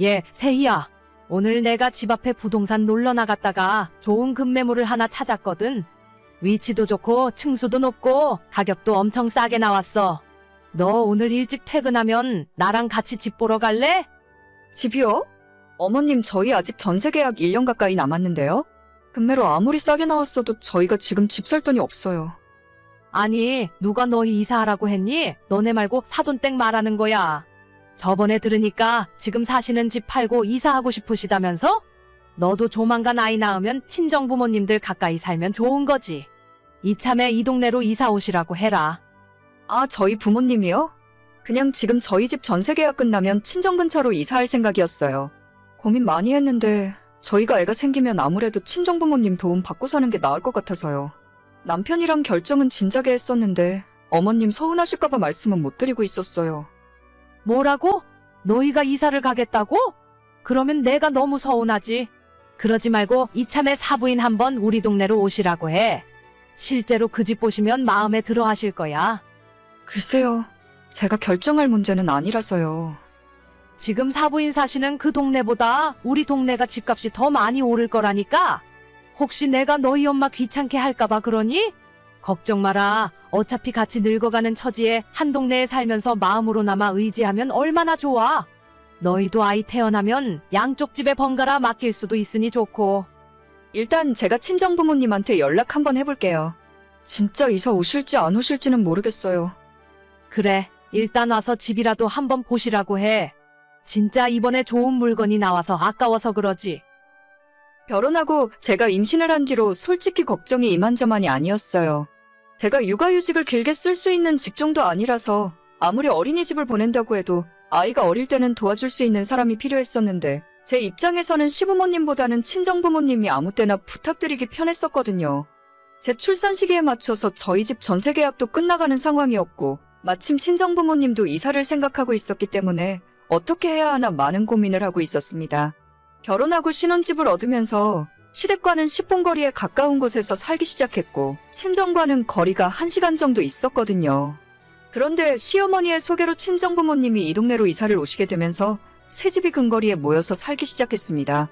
예, 세희야. 오늘 내가 집 앞에 부동산 놀러 나갔다가 좋은 급매물을 하나 찾았거든. 위치도 좋고 층수도 높고 가격도 엄청 싸게 나왔어. 너 오늘 일찍 퇴근하면 나랑 같이 집 보러 갈래? 집이요? 어머님, 저희 아직 전세 계약 1년 가까이 남았는데요? 금매로 아무리 싸게 나왔어도 저희가 지금 집 살 돈이 없어요. 아니, 누가 너희 이사하라고 했니? 너네 말고 사돈댁 말하는 거야. 저번에 들으니까 지금 사시는 집 팔고 이사하고 싶으시다면서? 너도 조만간 아이 낳으면 친정 부모님들 가까이 살면 좋은 거지. 이참에 이 동네로 이사 오시라고 해라. 아, 저희 부모님이요? 그냥 지금 저희 집 전세 계약 끝나면 친정 근처로 이사할 생각이었어요. 고민 많이 했는데 저희가 애가 생기면 아무래도 친정 부모님 도움 받고 사는 게 나을 것 같아서요. 남편이랑 결정은 진작에 했었는데 어머님 서운하실까봐 말씀은 못 드리고 있었어요. 뭐라고? 너희가 이사를 가겠다고? 그러면 내가 너무 서운하지. 그러지 말고 이참에 사부인 한번 우리 동네로 오시라고 해. 실제로 그 집 보시면 마음에 들어 하실 거야. 글쎄요. 제가 결정할 문제는 아니라서요. 지금 사부인 사시는 그 동네보다 우리 동네가 집값이 더 많이 오를 거라니까. 혹시 내가 너희 엄마 귀찮게 할까봐 그러니? 걱정 마라. 어차피 같이 늙어가는 처지에 한 동네에 살면서 마음으로나마 의지하면 얼마나 좋아. 너희도 아이 태어나면 양쪽 집에 번갈아 맡길 수도 있으니 좋고. 일단 제가 친정 부모님한테 연락 한번 해볼게요. 진짜 이사 오실지 안 오실지는 모르겠어요. 그래, 일단 와서 집이라도 한번 보시라고 해. 진짜 이번에 좋은 물건이 나와서 아까워서 그러지. 결혼하고 제가 임신을 한 뒤로 솔직히 걱정이 이만저만이 아니었어요. 제가 육아휴직을 길게 쓸 수 있는 직종도 아니라서 아무리 어린이집을 보낸다고 해도 아이가 어릴 때는 도와줄 수 있는 사람이 필요했었는데 제 입장에서는 시부모님보다는 친정부모님이 아무 때나 부탁드리기 편했었거든요. 제 출산 시기에 맞춰서 저희 집 전세 계약도 끝나가는 상황이었고 마침 친정부모님도 이사를 생각하고 있었기 때문에 어떻게 해야 하나 많은 고민을 하고 있었습니다. 결혼하고 신혼집을 얻으면서 시댁과는 10분 거리에 가까운 곳에서 살기 시작했고 친정과는 거리가 1시간 정도 있었거든요. 그런데 시어머니의 소개로 친정 부모님이 이 동네로 이사를 오시게 되면서 새 집이 근거리에 모여서 살기 시작했습니다.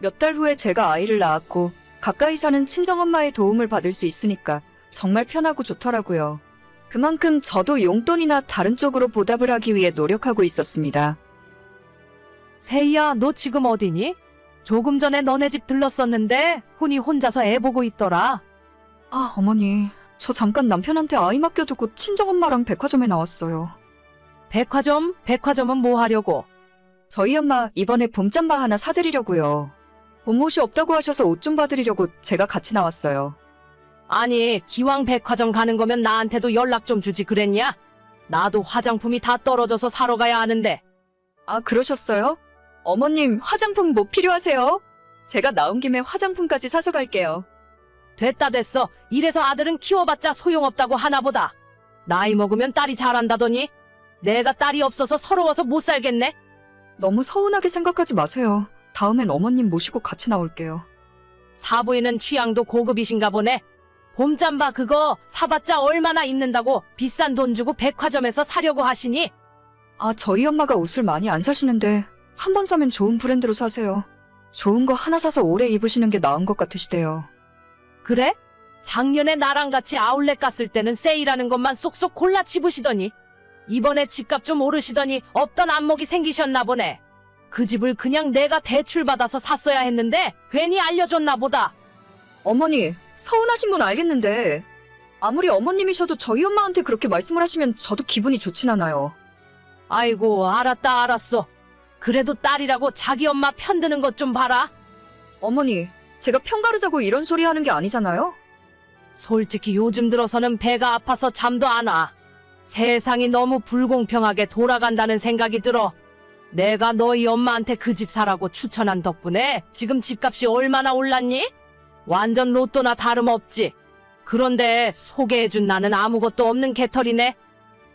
몇 달 후에 제가 아이를 낳았고 가까이 사는 친정엄마의 도움을 받을 수 있으니까 정말 편하고 좋더라고요. 그만큼 저도 용돈이나 다른 쪽으로 보답을 하기 위해 노력하고 있었습니다. 세희야, 너 지금 어디니? 조금 전에 너네 집 들렀었는데 훈이 혼자서 애 보고 있더라. 아, 어머니. 저 잠깐 남편한테 아이 맡겨두고 친정엄마랑 백화점에 나왔어요. 백화점? 백화점은 뭐 하려고? 저희 엄마 이번에 봄잠바 하나 사드리려고요. 봄옷이 없다고 하셔서 옷 좀 봐드리려고 제가 같이 나왔어요. 아니, 기왕 백화점 가는 거면 나한테도 연락 좀 주지 그랬냐? 나도 화장품이 다 떨어져서 사러 가야 하는데. 아, 그러셨어요? 어머님, 화장품 뭐 필요하세요? 제가 나온 김에 화장품까지 사서 갈게요. 됐다 됐어. 이래서 아들은 키워봤자 소용없다고 하나보다. 나이 먹으면 딸이 잘한다더니. 내가 딸이 없어서 서러워서 못 살겠네. 너무 서운하게 생각하지 마세요. 다음엔 어머님 모시고 같이 나올게요. 사부인은 취향도 고급이신가 보네. 봄잠바 그거 사봤자 얼마나 입는다고 비싼 돈 주고 백화점에서 사려고 하시니? 아, 저희 엄마가 옷을 많이 안 사시는데 한 번 사면 좋은 브랜드로 사세요. 좋은 거 하나 사서 오래 입으시는 게 나은 것 같으시대요. 그래? 작년에 나랑 같이 아울렛 갔을 때는 세일하는 것만 쏙쏙 골라 집으시더니 이번에 집값 좀 오르시더니 없던 안목이 생기셨나 보네. 그 집을 그냥 내가 대출 받아서 샀어야 했는데 괜히 알려줬나 보다. 어머니, 서운하신 건 알겠는데 아무리 어머님이셔도 저희 엄마한테 그렇게 말씀을 하시면 저도 기분이 좋진 않아요. 아이고 알았다 알았어. 그래도 딸이라고 자기 엄마 편드는 것 좀 봐라. 어머니, 제가 평가르자고 이런 소리 하는 게 아니잖아요? 솔직히 요즘 들어서는 배가 아파서 잠도 안 와. 세상이 너무 불공평하게 돌아간다는 생각이 들어. 내가 너희 엄마한테 그 집 사라고 추천한 덕분에 지금 집값이 얼마나 올랐니? 완전 로또나 다름없지. 그런데 소개해준 나는 아무것도 없는 개털이네.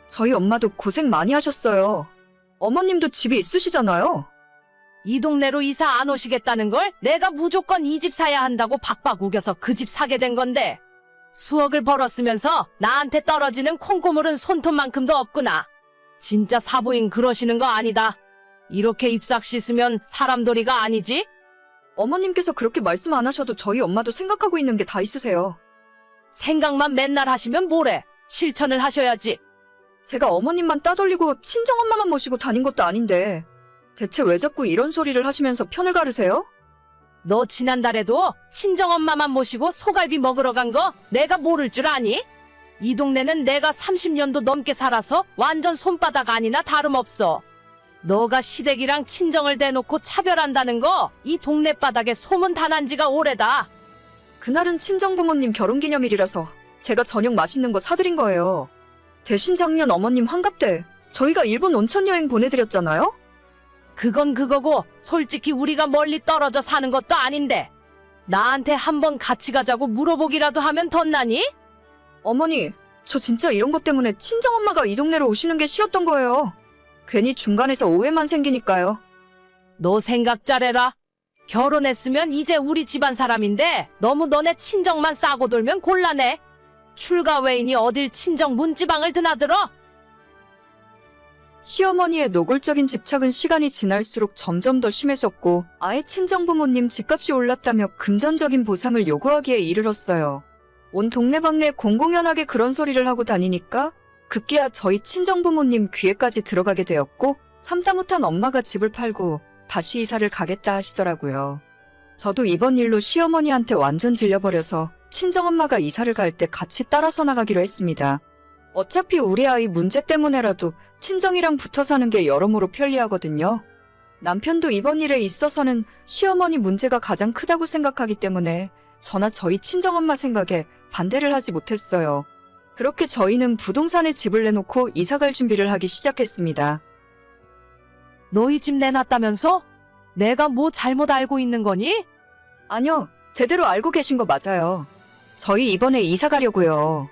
저희 엄마도 고생 많이 하셨어요. 어머님도 집이 있으시잖아요. 이 동네로 이사 안 오시겠다는 걸 내가 무조건 이 집 사야 한다고 박박 우겨서 그 집 사게 된 건데 수억을 벌었으면서 나한테 떨어지는 콩고물은 손톱만큼도 없구나. 진짜 사부인 그러시는 거 아니다. 이렇게 입싹 씻으면 사람돌이가 아니지? 어머님께서 그렇게 말씀 안 하셔도 저희 엄마도 생각하고 있는 게 다 있으세요. 생각만 맨날 하시면 뭐래? 실천을 하셔야지. 제가 어머님만 따돌리고 친정엄마만 모시고 다닌 것도 아닌데 대체 왜 자꾸 이런 소리를 하시면서 편을 가르세요? 너 지난달에도 친정엄마만 모시고 소갈비 먹으러 간 거 내가 모를 줄 아니? 이 동네는 내가 30년도 넘게 살아서 완전 손바닥 아니나 다름없어. 너가 시댁이랑 친정을 대놓고 차별한다는 거 이 동네 바닥에 소문 다 난 지가 오래다. 그날은 친정 부모님 결혼 기념일이라서 제가 저녁 맛있는 거 사드린 거예요. 대신 작년 어머님 환갑 때 저희가 일본 온천 여행 보내드렸잖아요? 그건 그거고 솔직히 우리가 멀리 떨어져 사는 것도 아닌데 나한테 한번 같이 가자고 물어보기라도 하면 덧나니? 어머니, 저 진짜 이런 것 때문에 친정엄마가 이 동네로 오시는 게 싫었던 거예요. 괜히 중간에서 오해만 생기니까요. 너 생각 잘해라. 결혼했으면 이제 우리 집안 사람인데 너무 너네 친정만 싸고 돌면 곤란해. 출가 외인이 어딜 친정 문지방을 드나들어? 시어머니의 노골적인 집착은 시간이 지날수록 점점 더 심해졌고 아예 친정부모님 집값이 올랐다며 금전적인 보상을 요구하기에 이르렀어요. 온 동네방네 공공연하게 그런 소리를 하고 다니니까 급기야 저희 친정부모님 귀에까지 들어가게 되었고 참다 못한 엄마가 집을 팔고 다시 이사를 가겠다 하시더라고요. 저도 이번 일로 시어머니한테 완전 질려버려서 친정엄마가 이사를 갈 때 같이 따라서 나가기로 했습니다. 어차피 우리 아이 문제 때문에라도 친정이랑 붙어 사는 게 여러모로 편리하거든요. 남편도 이번 일에 있어서는 시어머니 문제가 가장 크다고 생각하기 때문에 저나 저희 친정엄마 생각에 반대를 하지 못했어요. 그렇게 저희는 부동산에 집을 내놓고 이사갈 준비를 하기 시작했습니다. 너희 집 내놨다면서? 내가 뭐 잘못 알고 있는 거니? 아니요, 제대로 알고 계신 거 맞아요. 저희 이번에 이사 가려고요.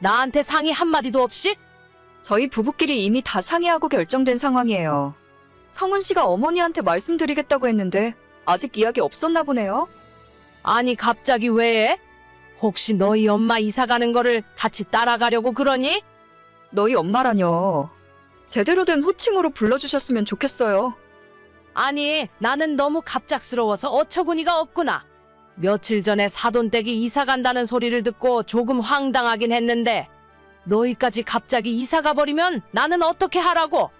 나한테 상의 한마디도 없이? 저희 부부끼리 이미 다 상의하고 결정된 상황이에요. 성은 씨가 어머니한테 말씀드리겠다고 했는데 아직 이야기 없었나 보네요. 아니 갑자기 왜? 혹시 너희 엄마 이사 가는 거를 같이 따라가려고 그러니? 너희 엄마라뇨. 제대로 된 호칭으로 불러주셨으면 좋겠어요. 아니, 나는 너무 갑작스러워서 어처구니가 없구나. 며칠 전에 사돈댁이 이사 간다는 소리를 듣고 조금 황당하긴 했는데, 너희까지 갑자기 이사 가버리면 나는 어떻게 하라고?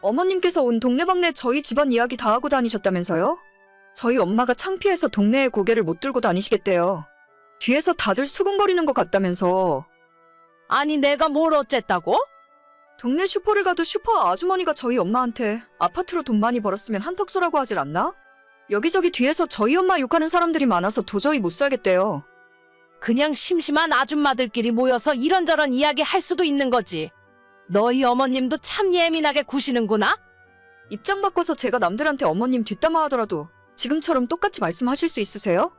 어머님께서 온 동네방네 저희 집안 이야기 다 하고 다니셨다면서요? 저희 엄마가 창피해서 동네에 고개를 못 들고 다니시겠대요. 뒤에서 다들 수근거리는 것 같다면서. 아니, 내가 뭘 어쨌다고? 동네 슈퍼를 가도 슈퍼 아주머니가 저희 엄마한테 아파트로 돈 많이 벌었으면 한턱 쏘라고 하질 않나? 여기저기 뒤에서 저희 엄마 욕하는 사람들이 많아서 도저히 못 살겠대요. 그냥 심심한 아줌마들끼리 모여서 이런저런 이야기 할 수도 있는 거지. 너희 어머님도 참 예민하게 구시는구나? 입장 바꿔서 제가 남들한테 어머님 뒷담화 하더라도 지금처럼 똑같이 말씀하실 수 있으세요?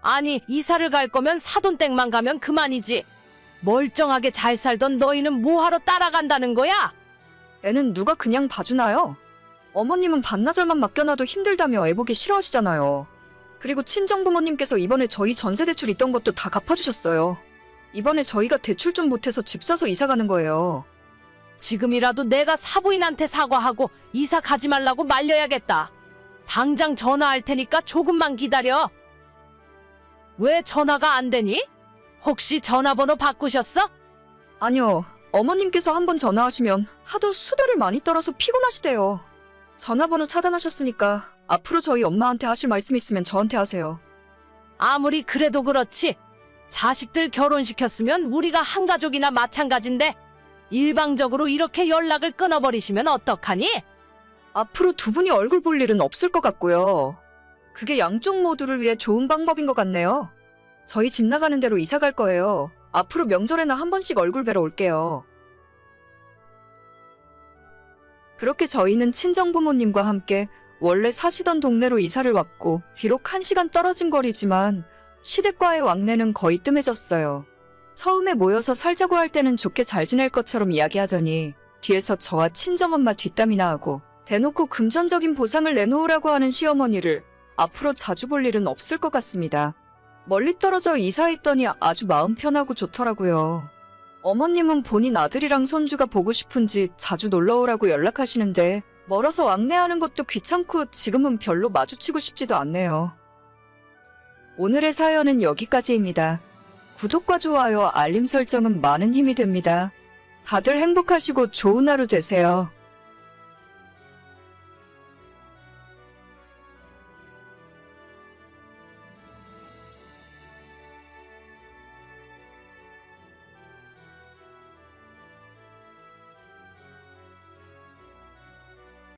아니, 이사를 갈 거면 사돈댁만 가면 그만이지. 멀쩡하게 잘 살던 너희는 뭐하러 따라간다는 거야? 애는 누가 그냥 봐주나요? 어머님은 반나절만 맡겨놔도 힘들다며 애보기 싫어하시잖아요. 그리고 친정 부모님께서 이번에 저희 전세 대출 있던 것도 다 갚아주셨어요. 이번에 저희가 대출 좀 못해서 집 사서 이사 가는 거예요. 지금이라도 내가 사부인한테 사과하고 이사 가지 말라고 말려야겠다. 당장 전화할 테니까 조금만 기다려. 왜 전화가 안 되니? 혹시 전화번호 바꾸셨어? 아니요, 어머님께서 한 번 전화하시면 하도 수다를 많이 떨어서 피곤하시대요. 전화번호 차단하셨으니까 앞으로 저희 엄마한테 하실 말씀 있으면 저한테 하세요. 아무리 그래도 그렇지. 자식들 결혼시켰으면 우리가 한 가족이나 마찬가지인데 일방적으로 이렇게 연락을 끊어버리시면 어떡하니? 앞으로 두 분이 얼굴 볼 일은 없을 것 같고요. 그게 양쪽 모두를 위해 좋은 방법인 것 같네요. 저희 집 나가는 대로 이사 갈 거예요. 앞으로 명절에나 한 번씩 얼굴 뵈러 올게요. 그렇게 저희는 친정 부모님과 함께 원래 사시던 동네로 이사를 왔고, 비록 한 시간 떨어진 거리지만 시댁과의 왕래는 거의 뜸해졌어요. 처음에 모여서 살자고 할 때는 좋게 잘 지낼 것처럼 이야기하더니 뒤에서 저와 친정엄마 뒷담이나 하고 대놓고 금전적인 보상을 내놓으라고 하는 시어머니를 앞으로 자주 볼 일은 없을 것 같습니다. 멀리 떨어져 이사했더니 아주 마음 편하고 좋더라고요. 어머님은 본인 아들이랑 손주가 보고 싶은지 자주 놀러 오라고 연락하시는데 멀어서 왕래하는 것도 귀찮고 지금은 별로 마주치고 싶지도 않네요. 오늘의 사연은 여기까지입니다. 구독과 좋아요, 알림 설정은 많은 힘이 됩니다. 다들 행복하시고 좋은 하루 되세요.